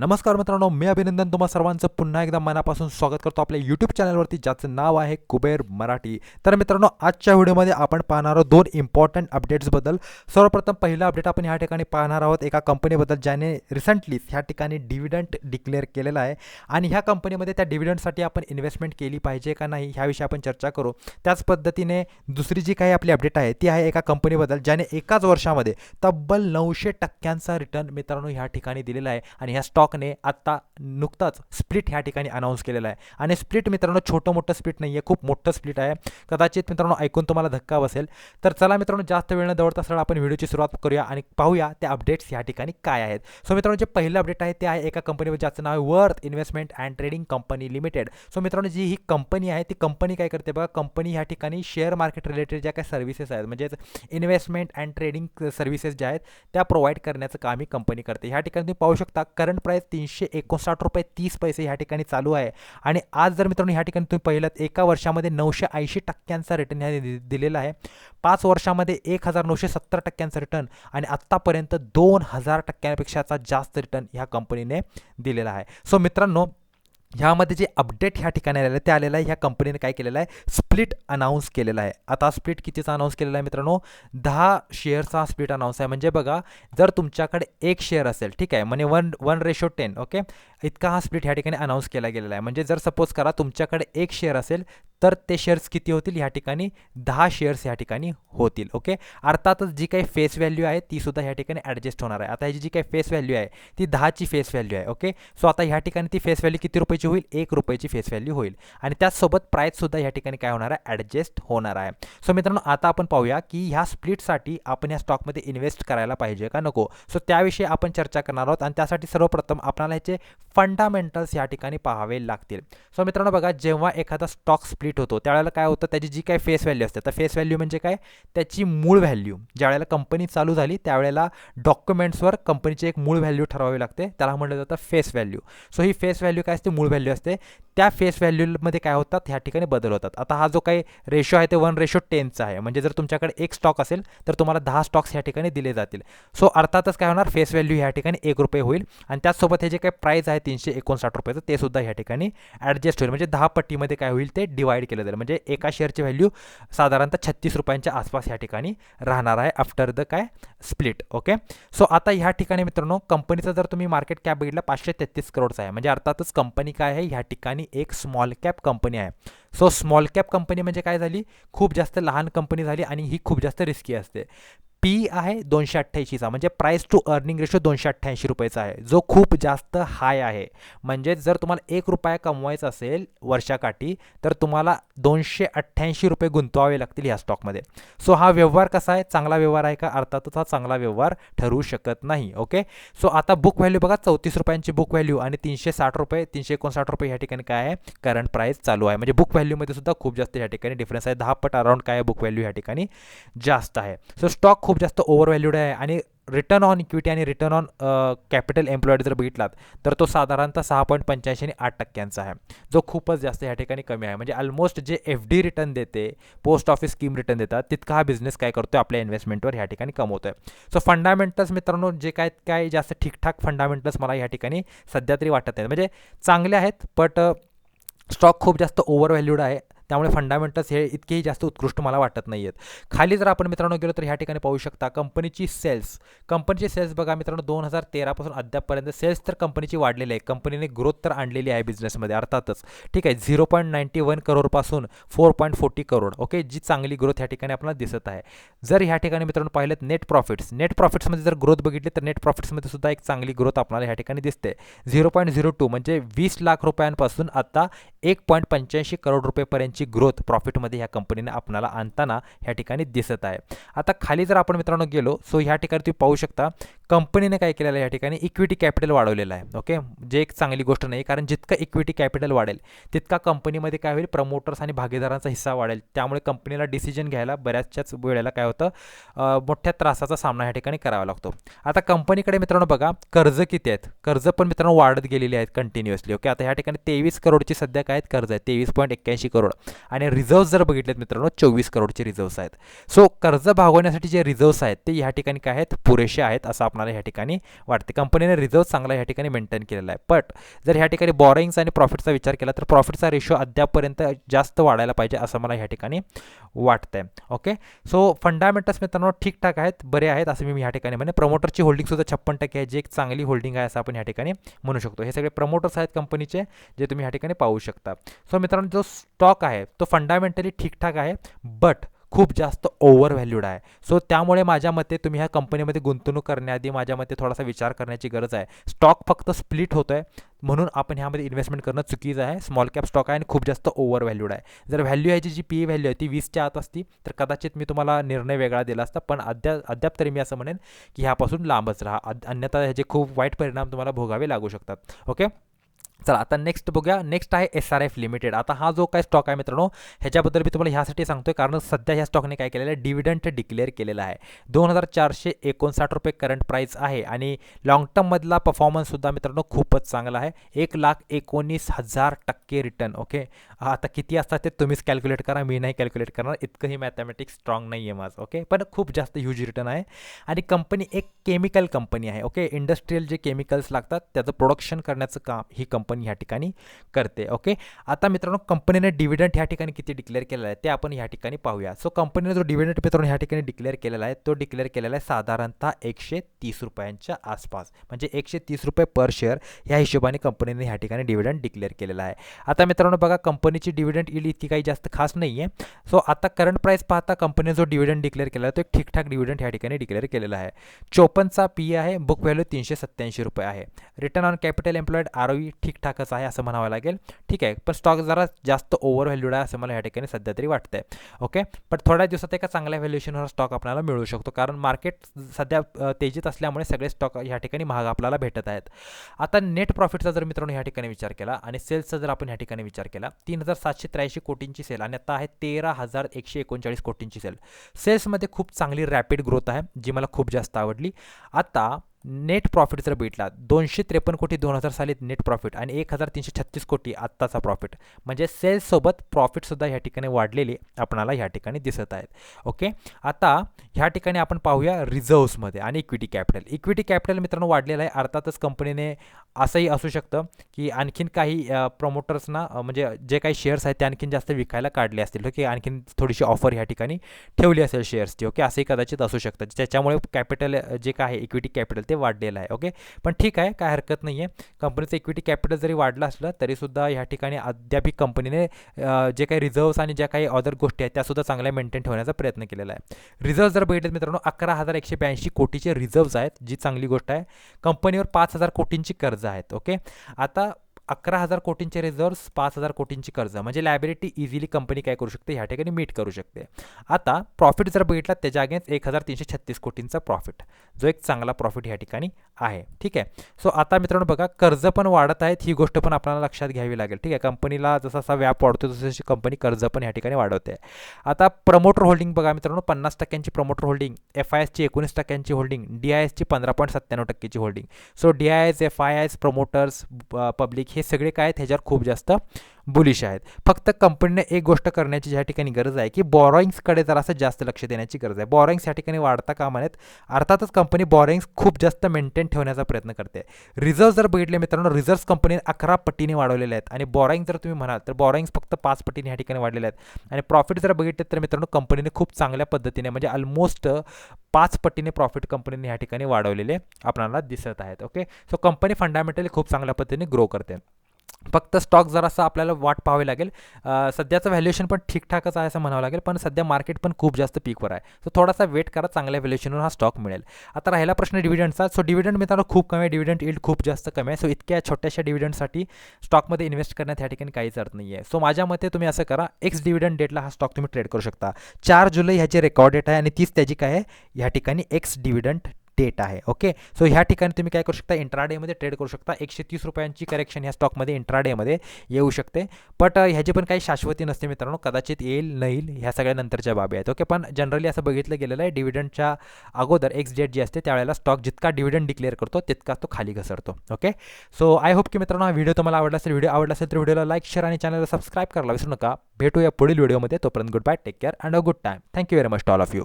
नमस्कार मित्रांनो मी अभिनंदन तुम्हा सर्वांचं. पुन्हा एकदा मनापासून स्वागत करतो आपल्या यूट्यूब चॅनलवरती ज्याचं नाव आहे कुबेर मराठी. तर मित्रांनो आजच्या व्हिडिओमध्ये आपण पाहणार आहोत दोन इम्पॉर्टंट अपडेट्सबद्दल सर्वप्रथम पहिलं अपडेट आपण ह्या ठिकाणी पाहणार आहोत एका कंपनीबद्दल ज्याने रिसेंटली ह्या ठिकाणी डिव्हिडंट डिक्लेअर केलेला आहे. आणि ह्या कंपनीमध्ये त्या डिव्हिडंटसाठी आपण इन्व्हेस्टमेंट केली पाहिजे का नाही ह्याविषयी आपण चर्चा करू. त्याच पद्धतीने दुसरी जी काही आपली अपडेट आहे ती आहे एका कंपनीबद्दल ज्याने एकाच वर्षामध्ये तब्बल नऊशे टक्क्यांचा रिटर्न मित्रांनो ह्या ठिकाणी दिलेला आहे. आणि ह्या स्टॉक स्टॉकने आत्ता नुकताच स्प्लिट ह्या ठिकाणी अनाऊन्स केलेला आहे. आणि स्प्लिट मित्रांनो छोटं मोठं स्प्लिट नाही आहे खूप मोठं स्प्लिट आहे. कदाचित मित्रांनो ऐकून तुम्हाला धक्का बसेल. तर चला मित्रांनो जास्त वेळ न दवडता सरळ आपण व्हिडिओची सुरुवात करूया आणि पाहूया त्या अपडेट्स ह्या ठिकाणी काय आहेत. सो मित्रांनो जे पहिलं अपडेट आहे ते आहे एका कंपनीवर ज्याचं नाव आहे worth investment and trading company limited so मित्रांनो जी ही कंपनी आहे ती कंपनी काय करते बघा कंपनी ह्या ठिकाणी शेअर मार्केट रिलेटेड ज्या काही सर्व्हिसेस आहेत म्हणजेच इन्व्हेस्टमेंट अँड ट्रेडिंग सर्व्हिसेस ज्या आहेत त्या प्रोव्हाइड करण्याचं काम ही कंपनी करते. ह्या ठिकाणी तुम्ही पाहू शकता करंट प्राईस तीनशे एकोणसाठ रुपये तीस पैसे ह्या ठिकाणी चालू आहे. आणि आज जर मित्रांनो ह्या ठिकाणी तुम्ही पहिल्यात एका वर्षामध्ये नऊशे ऐंशी टक्क्यांचा रिटर्न ह्या दि- दिलेला आहे. पाच वर्षामध्ये एक हजार नऊशे सत्तर टक्क्यांचा रिटर्न आणि आत्तापर्यंत दोन हजार टक्क्यांपेक्षाचा जास्त रिटर्न ह्या कंपनीने दिलेला आहे. सो मित्रांनो ह्यामध्ये जे अपडेट ह्या ठिकाणी आलेलं आहे ते आलेलं आहे ह्या कंपनीने काय केलेलं आहे? स्प्लिट अनाऊन्स केलेला आहे. आता स्प्लिट कितीचा अनाऊन्स केलेला आहे मित्रांनो? दहा शेअरचा स्प्लिट अनाऊन्स आहे. म्हणजे बघा जर तुमच्याकडे एक शेअर असेल ठीक आहे? म्हणजे one one ratio ten okay इतका हा स्प्लिट ह्या ठिकाणी अनाऊन्स केला गेलेला आहे. म्हणजे जर सपोज करा तुमच्याकडे एक शेअर असेल तर ते शेअर्स किती होतील ह्या ठिकाणी? दहा शेअर्स ह्या ठिकाणी होतील ओके अर्थातच जी काही फेस व्हॅल्यू आहे ती सुद्धा ह्या ठिकाणी ॲडजस्ट होणार आहे. आता ह्याची जी काही फेस व्हॅल्यू आहे ती दहाची फेस व्हॅल्यू आहे ओके सो आता ह्या ठिकाणी ती फेस व्हॅल्यू किती रुपयाची होईल? एक रुपयाची फेस व्हॅल्यू होईल. आणि त्याचसोबत प्राईससुद्धा ह्या ठिकाणी काय होणार आहे? ॲडजस्ट होणार आहे. सो मित्रांनो आता आपण पाहूया की ह्या स्प्लिटसाठी आपण ह्या स्टॉकमध्ये इन्व्हेस्ट करायला पाहिजे का नको? सो त्याविषयी आपण चर्चा करणार आहोत. आणि त्यासाठी सर्वप्रथम आपल्याला ह्याचे फंडामेंटल्स ह्या ठिकाणी पाहावे लागतील. सो मित्रांनो बघा जेव्हा एखादा स्टॉक स्प्लिट होतो. त्यावेळेला काय होतं त्याची जी काय फेस व्हॅल्यू असते तर फेस व्हॅल्यू म्हणजे काय? त्याची मूळ व्हॅल्यू ज्या वेळेला कंपनी चालू झाली त्यावेळेला डॉक्युमेंट्सवर कंपनीची एक मूळ व्हॅल्यू ठरवावी लागते. त्याला म्हटलं जातं फेस व्हॅल्यू सो ही फेस व्हॅल्यू काय असते? मूळ व्हॅल्यू असते. त्या फेस व्हॅल्यूमध्ये काय होतात? ह्या ठिकाणी बदल होतात. आता हा जो काही रेशो आहे ते वन रेशो टेनचा आहे. म्हणजे जर तुमच्याकडे एक स्टॉक असेल तर तुम्हाला दहा स्टॉक्स ह्या ठिकाणी दिले जातील. सो अर्थातच काय होणार? फेस व्हॅल्यू ह्या ठिकाणी एक रुपये होईल. आणि त्याचसोबत हे जे काही प्राईस आहे तीनशे एकोणसाठ रुपयाचं ते सुद्धा ह्या ठिकाणी ॲडजस्ट होईल. म्हणजे दहा पट्टीमध्ये काय होईल ते डिवाईड केलं जाईल. म्हणजे एका शेअरची व्हॅल्यू साधारणतः छत्तीस रुपयांच्या आसपास ह्या ठिकाणी राहणार आहे आफ्टर द काय? स्प्लिट ओके सो आता ह्या ठिकाणी मित्रांनो कंपनीचा जर तुम्ही मार्केट कॅप बघितला पाचशे तेहतीस करोडचा आहे. म्हणजे अर्थातच कंपनी काय आहे? ह्या ठिकाणी एक स्मॉल कॅप कंपनी आहे. सो स्मॉल कॅप कंपनी म्हणजे काय झाली? खूप जास्त लहान कंपनी झाली आणि ही खूप जास्त रिस्की असते. पी आहे दोनशे अठ्ठ्याऐंशीचा. म्हणजे प्राईस टू अर्निंग रेशो दोनशे अठ्ठ्याऐंशी रुपयाचा आहे. जो खूप जास्त हाय आहे. म्हणजे जर तुम्हाला एक रुपया कमवायचा असेल वर्षाकाठी तर तुम्हाला दोनशे अठ्ठ्याऐंशी रुपये गुंतवावे लागतील ह्या स्टॉकमध्ये सो हा व्यवहार कसा आहे? चांगला व्यवहार आहे का? अर्थातच हा चांगला व्यवहार ठरू शकत नाही. ओके सो आता बुक व्हॅल्यू बघा. चौतीस रुपयांची बुक व्हॅल्यू आणि तीनशे साठ रुपये तीनशे एकोणसाठ रुपये ह्या ठिकाणी काय आहे? करंट प्राईस चालू आहे. म्हणजे बुक व्हॅल्यूमध्ये सुद्धा खूप जास्त ह्या ठिकाणी डिफरन्स आहे. दहा पट अराउंड काय आहे? बुक व्हॅल्यू ह्या ठिकाणी जास्त आहे. सो स्टॉक खूप जास्त ओव्हरव्हॅल्यूड आहे आणि रिटर्न ऑन इक्विटी आणि रिटर्न ऑन कॅपिटल एम्प्लॉईड जर बघितलात तर तो साधारणतः सहा पॉईंट पंच्याऐंशी आणि आठ टक्क्यांचा आहे. जो खूपच जास्त ह्या ठिकाणी कमी आहे. म्हणजे ऑलमोस्ट जे एफ डी रिटर्न देते पोस्ट ऑफिस स्कीम रिटर्न देतात तितका हा बिझनेस काय करतो आपल्या इन्व्हेस्टमेंटवर ह्या ठिकाणी कमवतो आहे सो फंडामेंटल्स मित्रांनो जे काय काय जास्त ठीकठाक फंडामेंटल्स मला ह्या ठिकाणी सध्या तरी वाटत आहेत. म्हणजे चांगले आहेत बट स्टॉक खूप जास्त ओव्हरव्हॅल्यूड आहे. त्यामुळे फंडामेंटल्स हे इतकेही जास्त उत्कृष्ट मला वाटत नाही आहेत खाली जर आपण मित्रांनो गेलो तर ह्या ठिकाणी पाहू शकता कंपनीची सेल्स कंपनीची सेल्स बघा मित्रांनो दोन हजार तेरापासून अद्यापपर्यंत सेल्स तर कंपनीची वाढलेली आहे. कंपनीने ग्रोथ तर आणलेली आहे बिझनेसमध्ये अर्थातच. ठीक आहे zero point ninety one करोडपासून four point forty crore okay जी चांगली ग्रोथ ह्या ठिकाणी आपल्याला दिसत आहे. जर ह्या ठिकाणी मित्रांनो पाहिलं नेट प्रॉफिट्स नेट प्रॉफिट्समध्ये जर ग्रोथ बघितली तर नेट प्रॉफिट्समध्ये सुद्धा एक चांगली ग्रोथ आपल्याला ह्या ठिकाणी दिसते. झिरो पॉईंट झिरो टू म्हणजे वीस लाख रुपयांपासून आता एक पॉईंट पंच्याऐंशी करोड रुपयेपर्यंत रुपयेपर्यंतची ग्रोथ प्रॉफिटमध्ये ह्या कंपनीने आपणाला आणताना ह्या ठिकाणी दिसत आहे. आता खाली जर आपण मित्रांनो गेलो सो ह्या ठिकाणी तुम्ही पाहू शकता कंपनीने काय केलेलं आहे या ठिकाणी? इक्विटी कॅपिटल वाढवलेलं आहे. ओके जे एक चांगली गोष्ट नाही कारण जितकं इक्विटी कॅपिटल वाढेल तितका कंपनीमध्ये काय होईल? प्रमोटर्स आणि भागीदारांचा हिस्सा वाढेल. त्यामुळे कंपनीला डिसिजन घ्यायला बऱ्याचशाच वेळेला काय होतं? मोठ्या त्रासाचा सामना या ठिकाणी करावा लागतो. आता कंपनीकडे मित्रांनो बघा कर्ज किती आहेत? कर्ज पण मित्रांनो वाढत गेलेली आहेत कंटिन्युअसली ओके आता ह्या ठिकाणी तेवीस करोडची सध्या काय आहेत? कर्ज आहे तेवीस पॉईंट एक्क्याऐंशी करोड. आणि रिझर्व्ह जर बघितलेत मित्रांनो चोवीस करोडचे रिझर्व्स आहेत. सो कर्ज भागवण्यासाठी जे रिझर्व्स आहेत ते ह्या ठिकाणी काय आहेत? पुरेसे आहेत असं आपण आपल्याला ह्या ठिकाणी वाटते. कंपनीने रिझर्व चांगला ह्या ठिकाणी मेंटेन केलेला आहे. बट जर ह्या ठिकाणी बॉरिंग्स आणि प्रॉफिटचा विचार केला तर प्रॉफिटचा रेशो अद्यापपर्यंत जास्त वाढायला पाहिजे असं मला ह्या ठिकाणी वाटतं आहे ओके सो फंडामेंटल्स मित्रांनो ठीकठाक आहेत बरे आहेत असं मी ह्या ठिकाणी म्हणे प्रमोटरची होल्डिंगसुद्धा छप्पन टक्के आहे जी एक चांगली होल्डिंग आहे असं आपण ह्या ठिकाणी म्हणू शकतो. हे सगळे प्रमोटर्स आहेत कंपनीचे जे तुम्ही ह्या ठिकाणी पाहू शकता. सो मित्रांनो जो स्टॉक आहे तो फंडामेंटली ठीकठाक आहे बट खूप जास्त ओव्हर व्हॅल्यूड आहे. सो त्यामुळे माझ्या मते तुम्ही ह्या कंपनीमध्ये गुंतवणूक करण्याआधी माझ्या मते थोडासा विचार करण्याची गरज आहे. स्टॉक फक्त स्प्लिट होतो आहे म्हणून आपण ह्यामध्ये इन्व्हेस्टमेंट करणं चुकीचं आहे. स्मॉल कॅप स्टॉक आहे आणि खूप जास्त ओव्हर व्हॅल्यूड आहे. जर व्हॅल्यू ह्याची जी पी व्हॅल्यू आहे ती वीसच्या आत असती तर कदाचित मी तुम्हाला निर्णय वेगळा दिला असता. पण अद्याप अद्याप तरी मी असं म्हणेन की ह्यापासून लांबच राहा. अन्यथा ह्याचे खूप वाईट परिणाम तुम्हाला भोगावे लागू शकतात. ओके चला आता नेक्स्ट बघूया. नेक्स्ट आहे एस आर एफ लिमिटेड आता हा जो काय स्टॉक आहे मित्रांनो ह्याच्याबद्दल मी तुम्हाला ह्यासाठी सांगतोय कारण सध्या ह्या स्टॉकने काय केलेलं आहे डिव्हिडंट डिक्लेअर केलेला आहे. दोन हजार चारशे एकोणसाठ रुपये करंट प्राईस आहे आणि लॉंग टर्ममधला परफॉर्मन्ससुद्धा मित्रांनो खूपच चांगला आहे. एक लाख एकोणीस हजार टक्के रिटर्न ओके आता किती असतात ते तुम्हीच कॅल्क्युलेट करा मी नाही कॅल्क्युलेट करणार. इतकंही मॅथमॅटिक्स स्ट्रॉंग नाही आहे माझं ओके पण खूप जास्त ह्यूज रिटर्न आहे. आणि कंपनी एक केमिकल कंपनी आहे ओके इंडस्ट्रीयल जे केमिकल्स लागतात त्याचं प्रोडक्शन करण्याचं काम ही कंपनी ह्या ठिकाणी करते ओके आता मित्रांनो कंपनीने डिव्हिडंट ह्या ठिकाणी किती डिक्लेअर केलेला आहे ते आपण ह्या ठिकाणी पाहूया. सो कंपनीने जो डिव्हिडंट मित्रांनो ह्या ठिकाणी डिक्लेअर केलेला आहे तो डिक्लेअर केलेला आहे साधारणतः एकशे तीस रुपयांच्या आसपास. म्हणजे एकशे तीस रुपये पर शेअर ह्या हिशोबाने कंपनीने ह्या ठिकाणी डिव्हिडंट डिक्लेअर केलेला आहे. आता मित्रांनो बघा कंपनीची डिव्हिडंट इल इतकी काही जास्त खास नाही आहे सो आता करंट प्राईस पाहता कंपनीने जो डिव्हिडंट डिक्लेअर केला आहे तो एक ठीकठाक डिव्हिडंट ह्या ठिकाणी डिक्लेअर केलेला आहे. चोपनचा पी आहे बुक व्हॅल्यू तीनशे सत्त्याऐंशी रुपये आहे. Return on capital employed R O ठीकठाकच आहे असं म्हणावं लागेल. ठीक? आहे पण स्टॉक जरा जास्त ओव्हर व्हॅल्यूड आहे असं मला या ठिकाणी सध्या तरी वाटतंय. ओके? पण थोड्या दिवसात एका चांगल्या व्हॅल्युएशनवर स्टॉक आपल्याला मिळू शकतो. कारण मार्केट सध्या तेजीत असल्यामुळे सगळे स्टॉक ह्या ठिकाणी महाग आपल्याला भेटत आहेत. आता नेट प्रॉफिटचा जर मित्रांनो ह्या ठिकाणी विचार केला आणि सेल्सचा जर आपण ह्या ठिकाणी विचार केला तीन हजार सातशे त्र्याऐंशी कोटींची सेल आणि आता आहे तेरा हजार एकशे एकोणचाळीस कोटींची सेल सेल्समध्ये खूप चांगली रॅपिड ग्रोथ आहे जी मला खूप जास्त आवडली. आता नेट प्रॉफिट जर भेटला दोनशे त्रेपन्न कोटी दोन हजार साली नेट प्रॉफिट आणि एक हजार तीनशे छत्तीस कोटी आत्ताचा प्रॉफिट म्हणजे सेल्ससोबत प्रॉफिटसुद्धा ह्या ठिकाणी वाढलेली आपणाला ह्या ठिकाणी दिसत आहेत. ओके आता ह्या ठिकाणी आपण पाहूया रिझर्व्समध्ये आणि इक्विटी कॅपिटल इक्विटी कॅपिटल मित्रांनो वाढलेलं आहे. अर्थातच कंपनीने असंही असू शकतं की आणखीन काही प्रमोटर्सना म्हणजे जे काही शेअर्स आहेत ते आणखीन जास्त विकायला काढले असतील. ओके आणखीन थोडीशी ऑफर ह्या ठिकाणी ठेवली असेल शेअर्सची ओके असंही कदाचित असू शकतं. त्याच्यामुळे कॅपिटल जे काय आहे इक्विटी कॅपिटल ते वाढलेलं आहे ओके पण ठीक आहे काय हरकत नाही आहे कंपनीचं इक्विटी कॅपिटल जरी वाढलं असलं तरीसुद्धा ह्या ठिकाणी अद्याप कंपनीने जे काही रिझर्व्स आणि ज्या काही अदर गोष्टी आहेत त्यासुद्धा चांगल्या मेंटेन ठेवण्याचा प्रयत्न केलेला आहे. रिझर्व्ह जर बघितले मित्रांनो अकरा हजार एकशे ब्याऐंशी कोटीचे रिझर्व्स आहेत जी चांगली गोष्ट आहे. कंपनीवर पाच हजार कोटींची कर्ज आहेत ओके आता अकरा हजार कोटींचे रिझर्व्स पाच हजार कोटींची कर्ज. म्हणजे लायबिलिटी इझिली कंपनी काय करू शकते? ह्या ठिकाणी मीट करू शकते. आता प्रॉफिट जर बघितला त्याच्या अगेन्स्ट एक हजार तीनशे छत्तीस कोटींचा प्रॉफिट जो एक चांगला प्रॉफिट ह्या ठिकाणी आहे. ठीक आहे? सो आता मित्रांनो बघा कर्ज पण वाढत आहेत ही गोष्ट पण आपल्याला लक्षात घ्यावी लागेल. ठीक आहे? कंपनीला जसा असा व्याप वाढतो तशी कंपनी कर्ज पण ह्या ठिकाणी वाढवते. आता प्रमोटर होल्डिंग बघा मित्रांनो पन्नास टक्क्यांची प्रमोटर होल्डिंग एफ आय एसची एकोणीस टक्क्यांची होल्डिंग डी आय एसची पंधरा पॉईंट सत्त्याण्णव टक्केची holding so D I S F I S promoters public हे सगळे काय आहेत? ह्याच्यावर खूप जास्त बुलिश आहेत. फक्त कंपनीने एक गोष्ट करण्याची ज्या ठिकाणी गरज आहे की बॉरोइंग्सकडे जरासं जास्त लक्ष देण्याची गरज आहे. बॉरोइंग्स या ठिकाणी वाढता कामा आहेत. अर्थातच कंपनी बॉरोइंग्स खूप जास्त मेंटेन ठेवण्याचा प्रयत्न करते. रिझर्व्ह जर बघितले मित्रांनो रिझर्व्ह कंपनीने अकरा पटीने वाढवलेले आहेत. आणि बॉरोइंग जर तुम्ही म्हणाल तर बॉरोइंग्स फक्त पाच पटीने या ठिकाणी वाढलेले आहेत. आणि प्रॉफिट जर बघितले तर मित्रांनो कंपनीने खूप चांगल्या पद्धतीने म्हणजे ऑलमोस्ट पाच पटीने प्रॉफिट कंपनीने या ठिकाणी वाढवलेले आपल्याला दिसत आहेत. ओके सो कंपनी फंडामेंटली खूप चांगल्या पद्धतीने ग्रो करते. फक्त स्टॉक जरासा आपल्याला वाट पाहावी लागेल. सध्याचं व्हॅल्युएशन पण ठीकठाकच आहे असं म्हणावं लागेल पण सध्या मार्केट पण खूप जास्त पीकवर आहे. सो थोडासा वेट करा चांगल्या व्हॅल्युएशनवर हा स्टॉक मिळेल. आता राहिला प्रश्न डिव्हिडंडचा सो डिव्हिडंड मित्रांनो खूप कमी आहे. डिव्हिडंड इल्ड खूप जास्त कमी आहे. सो इतक्या छोट्याशा डिव्हिडंडसाठी स्टॉकमध्ये इन्व्हेस्ट करण्यात या ठिकाणी काहीच अर्थ नाही आहे सो माझ्या मते तुम्ही असं करा एक्स डिव्हिडंड डेटला हा स्टॉक तुम्ही ट्रेड करू शकता. चार जुलै ह्याची रेकॉर्ड डेट आहे आणि तीच त्याची काय आहे? ह्या ठिकाणी एक्स डिव्हिडंड डेट आहे ओके सो ह्या ठिकाणी तुम्ही काय करू शकता इंट्राडेमध्ये ट्रेड करू शकता. एकशे तीस रुपयांची करेक्शन ह्या स्टॉकमध्ये इंट्राडेमध्ये येऊ शकते. बट ह्याची पण काही शाश्वती नसते मित्रांनो कदाचित येईल नाही ह्या सगळ्या नंतरच्या बाबी आहेत ओके पण जनरली असं बघितलं गेलेलं आहे डिव्हिडंडच्या अगोदर एक्स डेट जी असते त्यावेळेला स्टॉक जितका डिव्हिडंड डिक्लेअर करतो तितका तो खाली घसरतो ओके सो आय होप की मित्रांनो हा व्हिडिओ तुम्हाला आवडला असेल व्हिडिओ आवडला असेल तर व्हिडिओला लाईक शेअर आणि चॅनलला सबस्क्राईब करायला विसरू नका. भेटूया पुढील व्हिडिओमध्ये तोपर्यंत good bye take care and a good time thank you very much all of you